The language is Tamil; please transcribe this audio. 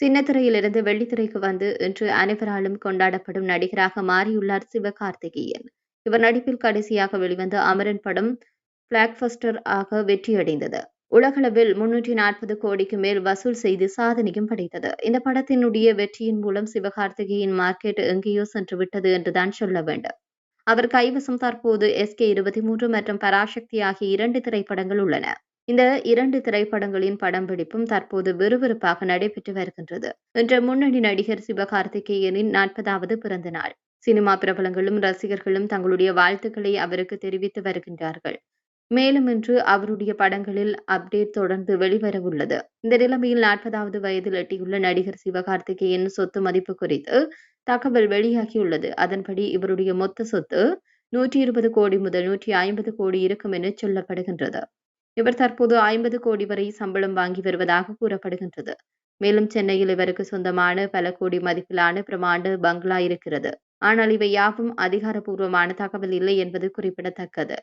சின்னத்திரையிலிருந்து வெள்ளித்திரைக்கு வந்து இன்று அனைவராலும் கொண்டாடப்படும் நடிகராக மாறியுள்ளார் சிவகார்த்திகேயன். இவர் நடிப்பில் கடைசியாக வெளிவந்த அமரன் படம் பிளாக்பஸ்டர் ஆக வெற்றியடைந்தது. உலகளவில் முன்னூற்றி நாற்பது கோடிக்கு மேல் வசூல் செய்து சாதனையும் படைத்தது. இந்த படத்தினுடைய வெற்றியின் மூலம் சிவகார்த்திகேயன் மார்க்கெட் எங்கேயோ சென்று விட்டது என்றுதான் சொல்ல வேண்டும். அவர் கைவசம் தற்போது எஸ்கே இருபத்தி மூன்று மற்றும் பராசக்தி ஆகிய இரண்டு திரைப்படங்கள் உள்ளன. இந்த இரண்டு திரைப்படங்களின் படம்பிடிப்பும் தற்போது விறுவிறுப்பாக நடைபெற்று வருகின்றது. இன்று முன்னணி நடிகர் சிவகார்த்திகேயனின் நாற்பதாவது பிறந்த நாள் சினிமா பிரபலங்களும் ரசிகர்களும் தங்களுடைய வாழ்த்துக்களை அவருக்கு தெரிவித்து வருகின்றார்கள். மேலும் இன்று அவருடைய படங்களில் அப்டேட் தொடர்ந்து வெளிவரவுள்ளது இந்த நிலைமையில் நாற்பதாவது வயதில் எட்டியுள்ள நடிகர் சிவகார்த்திகேயன் சொத்து மதிப்பு குறித்து தகவல் வெளியாகியுள்ளது அதன்படி இவருடைய மொத்த சொத்து நூற்றி இருபது கோடி முதல் நூற்றி ஐம்பது கோடி இருக்கும் என சொல்லப்படுகின்றது. இவர் தற்போது ஐம்பது கோடி வரை சம்பளம் வாங்கி வருவதாக கூறப்படுகின்றது. மேலும் சென்னையில் இவருக்கு சொந்தமான பல கோடி மதிப்பிலான பிரமாண்ட பங்களா இருக்கிறது. ஆனால் இவை யாவும் அதிகாரப்பூர்வமான தகவல் இல்லை என்பது குறிப்பிடத்தக்கது.